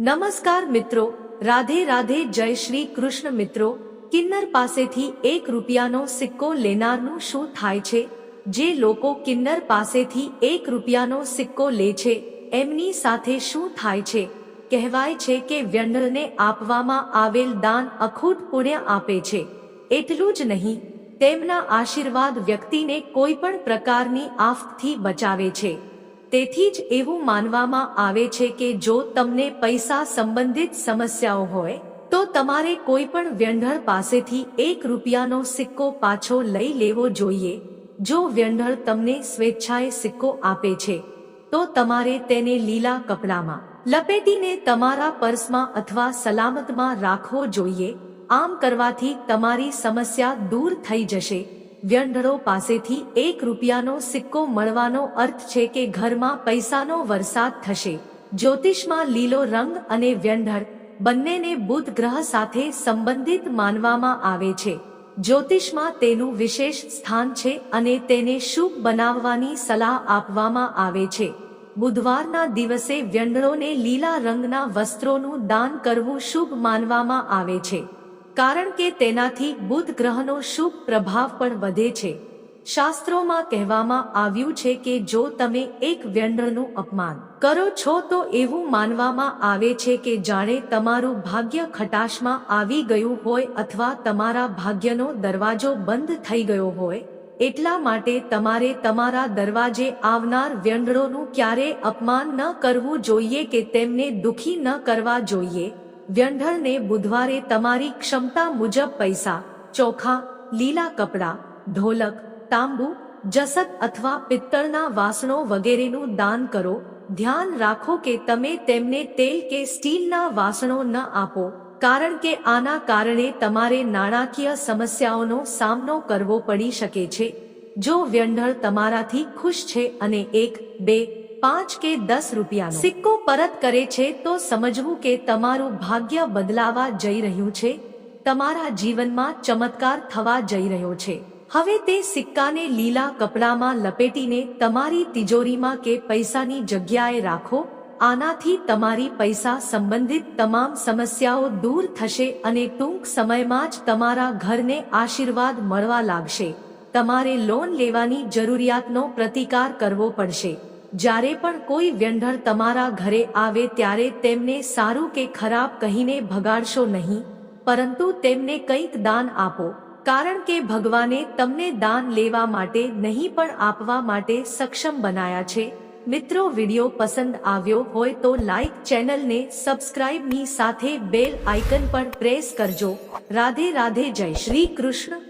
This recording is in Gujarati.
નમસ્કાર મિત્રો, રાધે રાધે જય શ્રી કૃષ્ણ મિત્રો. કિન્નર પાસેથી એક રૂપિયાનો સિક્કો લેનારનું શું થાય છે? જે લોકો કિન્નર પાસેથી એક રૂપિયાનો સિક્કો લે છે, એમની સાથે શું થાય છે? કહેવાય છે કે વ્યંડરને આપવામાં આવેલ દાન અખૂટ પુણ્ય આપે છે. એટલું જ નહીં, તેમના આશીર્વાદ વ્યક્તિને કોઈ પણ પ્રકારની આફતથી બચાવે છે. તેથી જ એવું માનવામાં આવે છે કે જો તમને પૈસા સંબંધિત સમસ્યાઓ હોય, તો તમારે કોઈ પણ વ્યંઢળ પાસેથી એક રૂપિયાનો સિક્કો પાછો લઈ લેવો જોઈએ. જો વ્યંઢળ તમને સ્વેચ્છાએ સિક્કો આપે છે, તો તમારે તેને લીલા કપડામાં, લપેટીને તમારા પર્સમાં અથવા સલામતમાં રાખવો જોઈએ. આમ કરવાથી તમારી સમસ્યા દૂર થઈ જશે. વ્યંઢળો પાસેથી એક રૂપિયાનો સિક્કો મળવાનો અર્થ છે કે ઘરમાં પૈસાનો વરસાદ થશે. જ્યોતિષમાં લીલો રંગ અને વ્યંઢળ બંનેને બુધ ગ્રહ સાથે સંબંધિત માનવામાં આવે છે. જ્યોતિષમાં તેનું વિશેષ સ્થાન છે અને તેને શુભ બનાવવાની સલાહ આપવામાં આવે છે. બુધવારના દિવસે વ્યંઢળોને લીલા રંગના વસ્ત્રોનું દાન કરવું શુભ માનવામાં આવે છે. કારણ કે તેનાથી બુધ ગ્રહનો શુભ પ્રભાવ પણ વધે છે. શાસ્ત્રોમાં કહેવામાં આવ્યું છે કે જો તમે એક વ્યંઢળનું અપમાન કરો છો તો એવું માનવામાં આવે છે કે જાણે તમારું ભાગ્ય ખટાશમાં આવી ગયું હોય અથવા તમારા ભાગ્યનો દરવાજો બંધ થઈ ગયો હોય. એટલા માટે તમારે તમારા દરવાજે આવનાર વ્યંઢળોનું ક્યારે અપમાન ન કરવું જોઈએ કે તેમને દુખી ન કરવા જોઈએ. વ્યંઢળને બુધવારે તમારી ક્ષમતા મુજબ પૈસા, ચોખા, લીલા કપડાં, ઢોલક, તાંબુ, જસત અથવા પિત્તળના વાસણો વગેરેનું દાન કરો. ધ્યાન રાખો કે તમે તેમને તેલ કે સ્ટીલના વાસણો ન આપો, કારણ કે આના કારણે તમારે નાણાકીય સમસ્યાઓનો સામનો કરવો પડી શકે છે. જો વ્યંઢળ તમારાથી ખુશ છે અને એક, બે પાંચ કે દસ રૂપિયાનો. સિક્કો પરત કરે છે તો સમજવું કે તમારું ભાગ્ય બદલાવા જઈ રહ્યું છે, તમારા જીવનમાં ચમત્કાર થવા જઈ રહ્યો છે. હવે તે સિક્કાને લીલા કપડામાં લપેટીને તમારી તિજોરીમાં કે પૈસાની જગ્યાએ રાખો, આનાથી તમારી પૈસા સંબંધિત તમામ સમસ્યાઓ દૂર થશે અને ટૂંક સમયમાં જ તમારા ઘરને આશીર્વાદ મળવા લાગશે. તમારે લોન લેવાની જરૂરિયાતનો પ્રતિકાર કરવો પડશે. જ્યારે પણ કોઈ વ્યંઢળ તમારા ઘરે આવે ત્યારે તેમને સારું કે ખરાબ કહીને ભગાડશો નહીં, પરંતુ તેમને કંઈક દાન આપો, કારણ કે ભગવાને તમને દાન લેવા માટે નહીં પણ આપવા માટે સક્ષમ બનાયા છે. મિત્રો, વિડિયો પસંદ આવ્યો હોય તો લાઈક ચેનલને સબસ્ક્રાઇબની સાથે બેલ આઇકન પર પ્રેસ કરજો. રાધે રાધે જય શ્રી કૃષ્ણ.